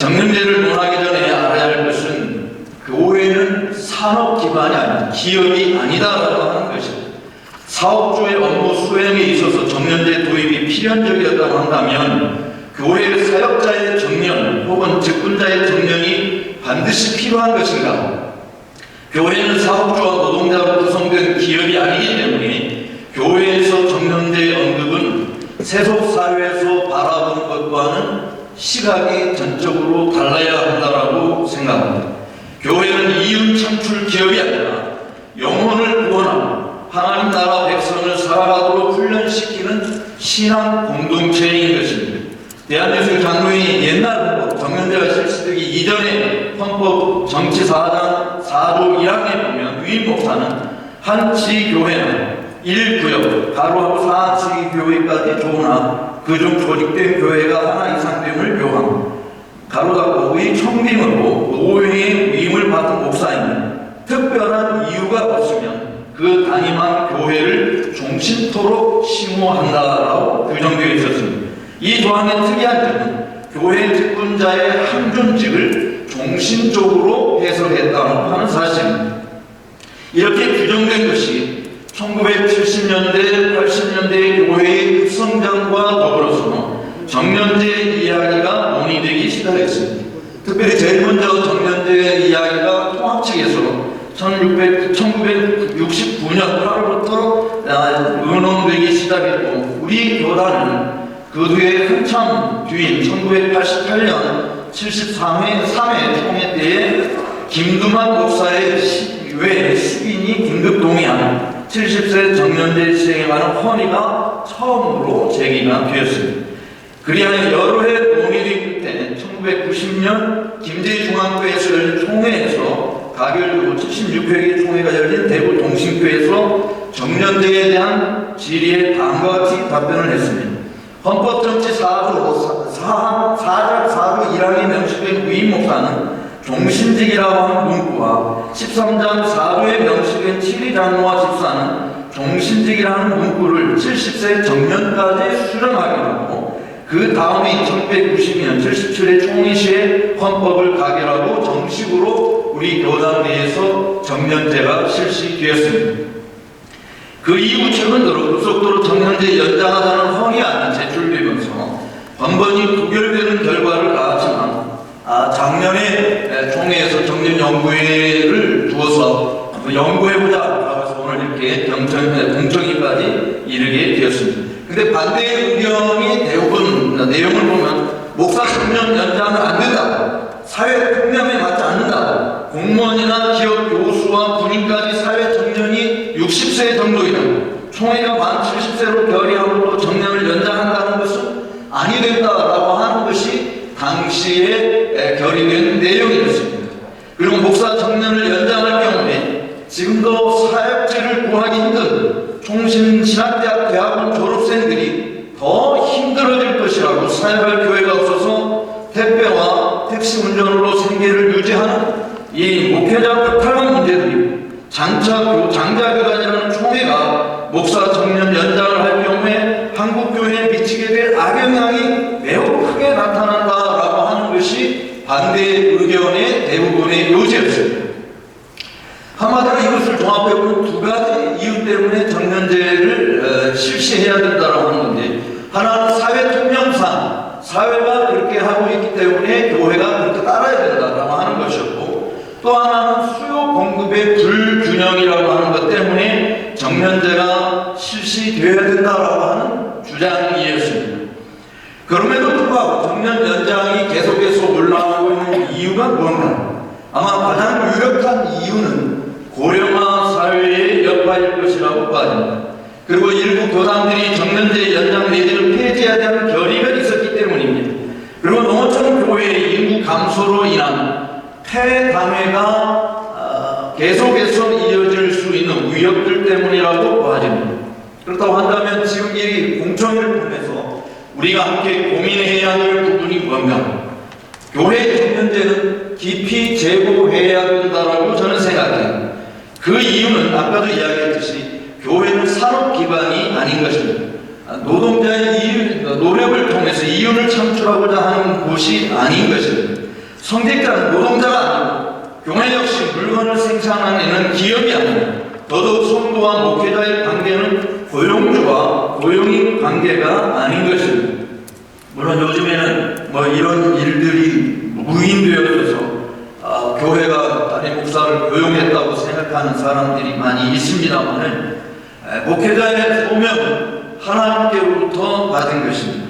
정년제를 논하기 전에 알아야 할 것은 교회는 산업 기반이 아니다. 기업이 아니다라고 하는 것입니다. 사업주의 업무 수행에 있어서 정년제 도입이 필연적이었다고 한다면 교회 사역자의 정년 혹은 직분자의 정년이 반드시 필요한 것인가? 교회는 사업주와 노동자로 구성된 기업이 아니기 때문에 교회에서 정년제 언급은 세속 사회에서 바라보는 것과는 시각이 전적으로 달라야 한다라고 생각합니다. 교회는 이윤 창출 기업이 아니라 영혼을 구원하고 하나님 나라 백성을 살아가도록 훈련시키는 신앙 공동체인 것입니다. 대한민국 장로인이 옛날 정년제가 실시되기 이전에 헌법 정치 4장 4조 1항에 보면 위임 목사는 한 지교회는 1구역, 가로하고 4지교회까지 조나 그중 조직된 교회가 하나 이상 됨을 묘함. 가로 닫고 의 청빙으로 노회의 위임을 받은 목사이면 특별한 이유가 없으면 그 담임한 교회를 종신토록 심호한다라고 규정되어 있었습니다. 이 조항의 특이한 점은 교회 직분자의 항존직을 종신적으로 해석했다는 사실입니다. 이렇게 규정된 것이 1970년대, 80년대 교회의 급성장과 더불어서 정년제 이야기가 논의되기 시작했습니다. 특별히 제일 먼저 정년제 이야기가 통합 측에서 1600, 1969년 8월부터 의논되기 시작했고 우리 교단은 그 뒤에 한참 뒤인 1988년 73회 3회 총회 때에 김두만 목사의 시- 외 수인이 긴급 동의한 70세 정년제 관한 헌의가 처음으로 제기가 되었습니다. 그리하여 여러 해 논의된 끝에 1990년 김제중앙교회에서 열린 총회에서 가결되고 76회의 총회가 열린 대구 동신교회에서 정년제에 대한 질의에 다음과 같이 답변을 했습니다. 헌법정치 4조 4, 4장 4조 1항에 명시된 위임 목사는 종신직이라고 하는 문구와 13장 4조에 명시된 7위 장로와 집사는 종신직이라는 문구를 70세 정년까지 수령하기로 하고 그 다음에 1992년 77회 총리 시에 헌법을 가결하고 정식으로 우리 교단 내에서 정년제가 실시되었습니다. 그 이후 최근 들어 급속도로 정년제 연장하자는 헌의안이 제출되면서 번번이 부결되는 결과를 작년에 에, 총회에서 정년 연구회를 두어서 그 연구해보자라고 해서 오늘 이렇게 경청, 에, 공청회까지 이르게 되었습니다. 근데 반대 의견이 대부분 내용을 보면 목사 정년 연장은 안 된다. 사회 통념에 맞지 않는다. 공무원이나 기업 교수와 군인까지 사회 정년이 60세 정도이다. 총회가 만 70세로 결의하고 또 정년을 연장한다는 것은 아니 된다라고 하는 것이 당시에 에, 결의된 내용이었습니다. 그리고 목사 정년을 연장할 경우에 지금도 사역지를 구하기 힘든 총신신학대학 대학원 졸업생들이 더 힘들어질 것이라고 사역할 교회가 없어서 택배와 택시 운전으로 생계를 유지하는 이 목회자 탈락 문제들이 장차 교, 장자교단이라는 총회가 목사 정년 연장을 할 경우에 한국 교회에 미치게 될 악영향이 매우 크게 나타난다라고 하는 것이 반대 의견의 대부분의 요지였습니다. 한마디로 이것을 종합해보면 두 가지 이유 때문에 정년제를 어, 실시해야 된다고 하는 건데 하나는 사회 통념상 사회가 그렇게 하고 있기 때문에 교회가 그렇게 따라야 된다고 하는 것이었고 또 하나는 수요 공급의 불균형이라고 하는 것 때문에 정년제가 실시되어야 된다고 하는 주장이었습니다. 그럼에도 불구하고 정년 연장이 계속해서 올라오고 있는 이유가 무언가? 아마 가장 유력한 이유는 고령화 사회의 여파일 것이라고 봐집니다. 그리고 일부 교단들이 정년제 연장 내지를 폐지해야 되는 결의가 있었기 때문입니다. 그리고 농어촌 교회의 인구 감소로 인한 폐단회가 아, 계속해서 이어질 수 있는 위협들 때문이라고 봐집니다. 그렇다고 한다면 지금 이 공청회를 통해서 우리가 함께 고민해야 할 부분이 무언가? 교회 정년제는 깊이 재고해야 된다라고 저는 생각해요. 그 이유는 아까도 이야기했듯이 교회는 산업 기반이 아닌 것입니다. 아, 노동자의 이윤, 노력을 통해서 이윤을 창출하고자 하는 곳이 아닌 것입니다. 성직자는 노동자가 교회 역시 물건을 생산하는 기업이 아니고 더더욱 성도와 목회자의 관계는 고용주와 고용인 관계가 아닌 것입니다. 물론 요즘에는 뭐 이런 일들이 무인되어져서 아, 교회가 다른 목사를 고용했다고 생각하는 사람들이 많이 있습니다만은 에, 목회자의 소명은 하나님께로부터 받은 것입니다.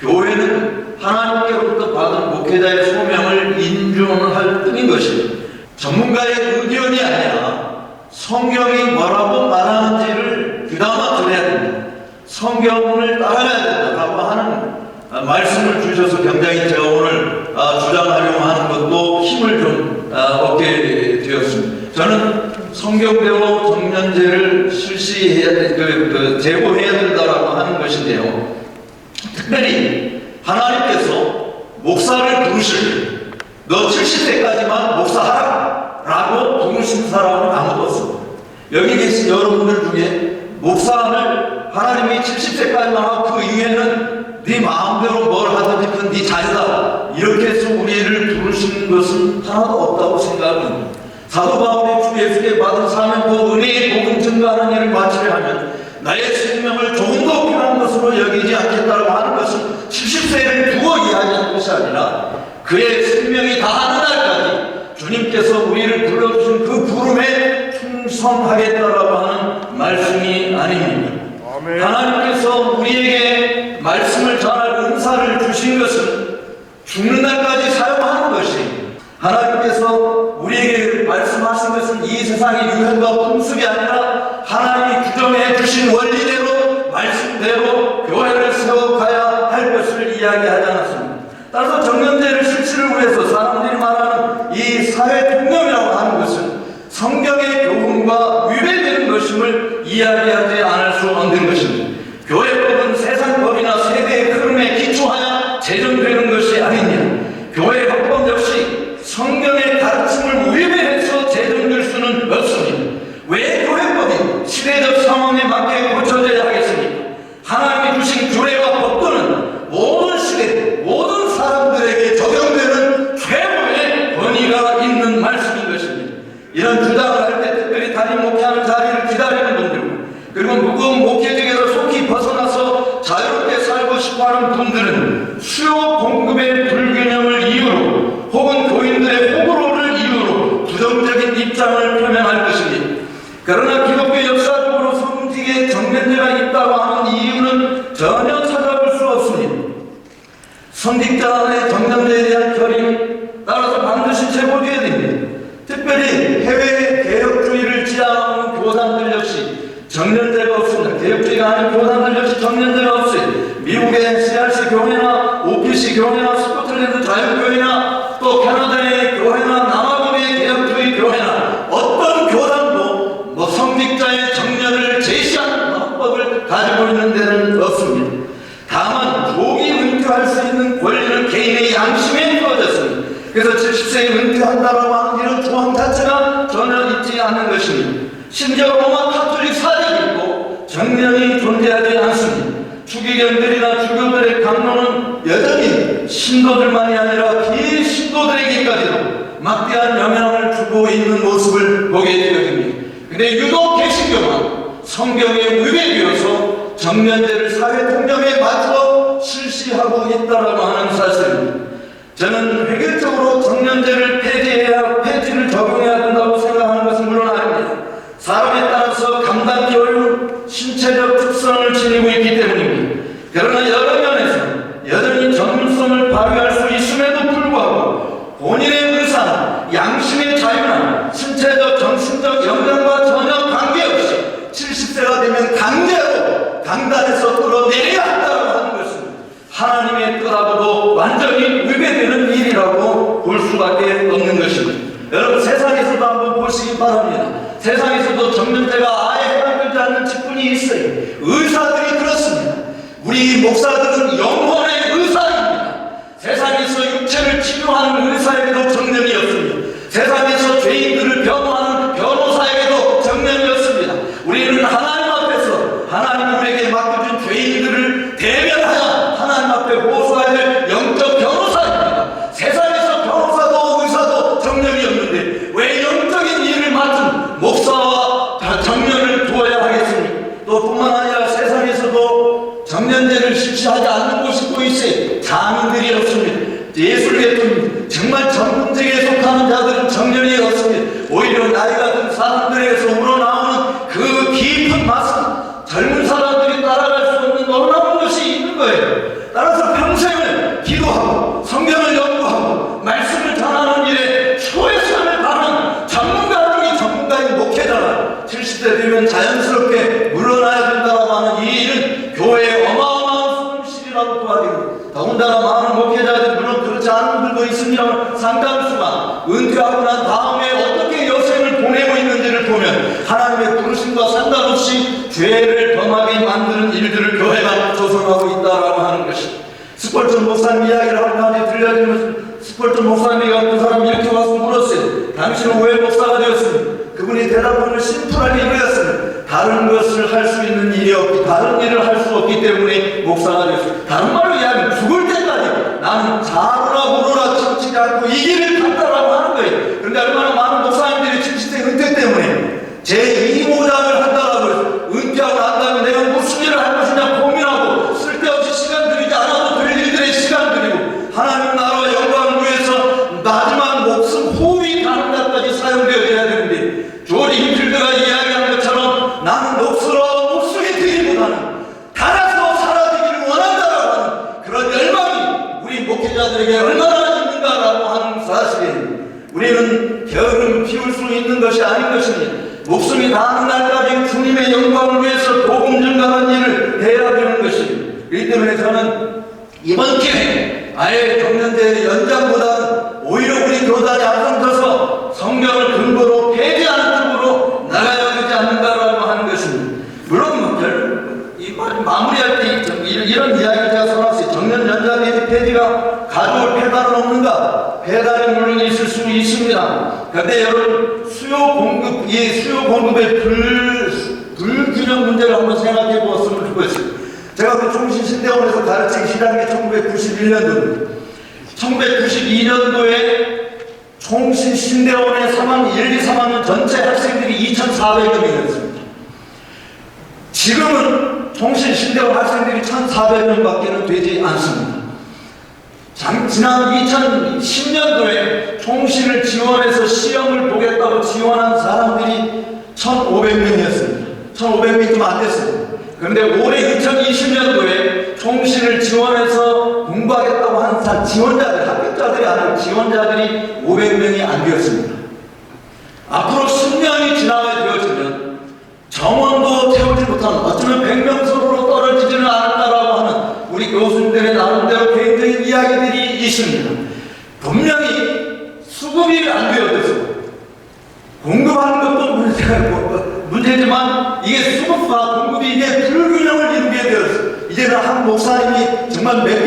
교회는 하나님께로부터 받은 목회자의 소명을 인정할 것입니다. 전문가의 의견이 아니라 성경이 뭐라고 말하는지를 귀담아 들어야 됩니다. 성경을 따라야 된다라고 하는 아, 말씀을 주셔서 굉장히 제가 오늘 아, 주장하려고 하는 것도 힘을 좀 아, 얻게 되었습니다. 저는 성경대로 정년제를 실시해야 돼- 그, 그 제고해야 된다라고 하는 것인데요. 특별히 하나님께서 목사를 부르실 때 너 70세까지만 목사하라 라고 사람은 아무도 없습니다. 여기 계신 여러분들 중에 목사를 하나님이 70세까지만 하고 그 이후에는 네 마음대로 뭘 하든지 그건 네 자유다 이렇게 해서 우리를 부르시는 것은 하나도 없다고 생각합니다. 사도 바울이 주 예수께 받은 사명과 은혜의 복음 증가하는 일을 마치려 하면 나의 생명을 조금 더 귀한 것으로 여기지 않겠다고 하는 것은 70세를 두고 이야기하는 것이 아니라 그의 생명이 다하는 날까지 주님께서 우리를 불러주신 그 부름에 충성하겠다라고 하는 말씀이 아닙니다. 아멘. 하나님께서 우리에게 말씀을 전할 은사를 주신 것은 죽는 날까지 사용하는 것이 하나님께서 우리에게 말씀하신 것은 이 세상의 유행과 풍습이 아니라 하나님이 규정해 주신 원리대로 말씀대로 교회를 세워가야 할 것을 이야기하지 않았습니다. 따라서 정년제를 실시를 위해서 사람들이 말하는 이 사회 통념이라고 하는 것은 성경의 교훈과 위배되는 것임을 이야기하지 않을 수 없는 것입니다. 교회법은 세상법이나 세대의 흐름에 기초하여 제정되는 것이 아니냐. 교회 헌법 역시 성경의 가르침을 위배해서 제정될 수는 없습니다. 왜 교회법이 시대적 상황에 맞게 고쳐져야 하겠습니까? 하나님이 주신 규례와 법도는 모든 시대, 모든 사람들에게 적용되는 최고의 권위가 있는 말씀인 것입니다. 이런 주장을 할 때 특별히 담임 목회하는 자리를 기다리는 분들과 그리고 무거운 목회직에서 속히 벗어나서 살고 싶어하는 분들은 수요 공급의 불균형을 이유로 혹은 교인들의 호불호를 이유로 부정적인 입장을 표명할 것입니다. 그러나 기독교 역사적으로 성직의 정면제가 있다고 하는 이유는 전혀 찾아볼 수 없습니다. 성직자의 정년제에 대한 결의는 따라서 반드시 제고되어야 됩니다. 특별히 해외 개혁주의를 지향하는 교단들 역시 정년제가 없습니다. 개혁주의가 아닌 교단들 역시 정년제가 없어요. 미국의 CRC 교회나 OPC 교회나 스코틀랜드 자유교회나 또 캐나다의 교회나 남아공의 개혁주의 교회나 어떤 교단도 뭐 성직자의 정년을 제시하는 방법을 가지고 있는 데는 없습니다. 다만 조기 은퇴할 수 있는 권리는 개인의 양심에 주어졌습니다. 그래서 70세에 은퇴한다라고 하는 이런 조항 자체가 전혀 있지 않는 것입니다. 심지어 로마 카톨릭 사례도 정년이 존재하지 않습니다. 추기경들이나 주교들의 강론은 여전히 신도들만이 아니라 비신도들에게까지도 막대한 영향을 주고 있는 모습을 보게 되어집니다. 근데 유독 개신교만 성경에 위배되어서 정년제를 사회 통념에 맞춰 실시하고 있다라고 하는 사실입니다. 저는 획일적으로 정년제를 폐지해야 폐지를 적용해야 된다고 생각하는 것은 물론 아닙니다. 사람에 따라서 감당 교육, 신체적 특성을 지니고 있기 때문입니다. 그러나 여러 면에서 여전히 전문성을 발휘할 수 있음에도 불구하고 본인의 의사, 양심의 자유나 신체적, 정신적 영향과 전혀 관계없이 70세가 되면 강제로 강단에서 끌어내려야 한다고 하는 것은 하나님의 뜻하고도 완전히 위배되는 일이라고 볼 수밖에 없는 것입니다. 여러분 세상에서도 한번 보시기 바랍니다. 세상에서도 정년제가 아예 해당되지 않는 직분이 있어요. 의사들이 그렇습니다. 우리 목사들은 영혼의 의사입니다. 세상에서 육체를 치료하는 의사에게도 정년이 없습니다. 세상에서 죄인들을 변호하는 변호사에게도 정년이 없습니다. 우리는 하나님 앞에서 하나님 우리에게 맡겨준 죄인들을 대변하여 하나님 앞에 호소해야 될 영적 변호사입니다. 세상에서 변호사 있습니다. 정말 전문직에 속하는 자들은 정년이 없습니다. 오히려 나이가 든 사람들에게서 우러나오는 그 깊은 맛은 젊은 사람들이 따라갈 수 없는 놀라운 것이 있는 거예요. 따라서 평생을 기도하고 성경을 연구하고 말씀을 전하는 일에 최선을 다하는 전문가들이 전문가인 목회자라 70대 되면 자연스럽게 물러나야 된다고 하는 이 일은 교회의 어마어마한 손실이라고 도와드리고 더군다나 많은 목회자들 물론 그렇지 않은 분들도 있습니다만 상당수가 은퇴하고 난 다음에 어떻게 여생을 보내고 있는지를 보면 하나님의 부르심과 상관없이 죄를 범하게 만드는 일들을 교회가 조성하고 있다라고 하는 것이 스펄전 목사님 이야기를 한 가지 들려주면서 스펄전 목사님이 어떤 사람이 이렇게 와서 물었어요. 당신은 왜 목사가 되었습니까? 그분이 대답하는 심플하게 이거였어요. 다른 것을 할 수 있는 일이 없기, 다른 일을 할 수 없기 때문에 목사가 되었어요. 다른 말로 이야기하면 죽을 때까지 나는 자루나 무로나 치우치지 않고 이 길을 갔다라고 하는 거예요. 그런데 얼마나 많은 목사님들이 70대 은퇴 때문에 제2 우리는 게으름 피울 수 있는 것이 아닌 것입니다. 목숨이 다하는 날까지 주님의 영광을 위해서 복음 증가하는 일을 해야 되는 것입니다. 이 때문에 저는 이번 기회에 아예 경년대 연장보다는 오히려 우리 교단이 앞서서 성경을 근거로 폐지하는 쪽으로 나가야 되지 않는가라고 하는 것입니다. 물론 뭐 별, 이 말- 마무리할 때 이- 이런, 이런 이야기를 제가 써놨어요. 연장의 폐지가 가져올 폐단은 없는가? 폐단이 물론 있을 수 있습니다. 그런데 여러분 수요 공급, 이 수요 공급의 불, 불균형 문제를 한번 생각해 보았으면 좋겠어요. 제가 그 총신신대원에서 가르치기 시작한 게 1991년도입니다. 1992년도에 총신신대원의 3학년 1, 2, 3학년 전체 학생들이 2,400여 명이었습니다. 지금은 총신신대원 학생들이 1,400명밖에는 되지 않습니다. 장- 지난 2010년도에 총신을 지원해서 시험을 보겠다고 지원한 사람들이 1,500명이었습니다. 1,500명이 좀안 됐습니다. 그런데 올해 2020년도에 총신을 지원해서 공부하겠다고 하는 사- 지원자들, 합격자들이 아니고 지원자들이 500명이 안 되었습니다. 앞으로 10년이 지나게 되어지면 정원도 채우지 못하는 어쩌면 백명석으로 있습니다. 분명히 수급이 안 되어서 공급하는 것도 문제지만 이게 수급과 공급이 이제 불균형을 이루게 되었어. 이제는 한 목사님이 정말 몇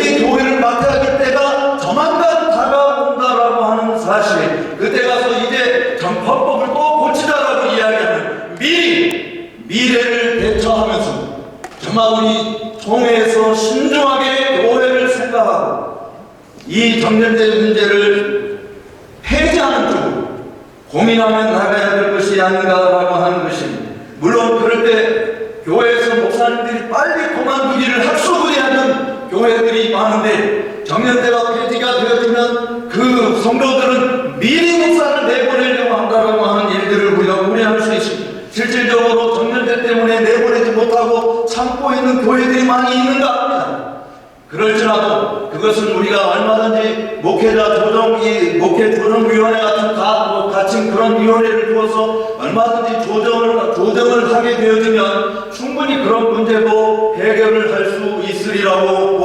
이 정년제 문제를 폐지하는 쪽으로 고민하며 나가야 될 것이 아닌가라고 하는 것입니다. 물론 그럴 때 교회에서 목사님들이 빨리 그만두기를 학수부리하는 교회들이 많은데 정년대가 폐지가 되어지면 그 성도들은 미리 목사를 내보내려고 한다라고 하는 일들을 우리가 우려할 수 있습니다. 실질적으로 정년대 때문에 내보내지 못하고 참고 있는 교회들이 많이 있는가. 그럴지라도 그것은 우리가 얼마든지 목회자 조정 이 목회 조정위원회 같은 가, 뭐 같은 그런 위원회를 두어서 얼마든지 조정을 조정을 하게 되어지면 충분히 그런 문제도 해결을 할 수 있으리라고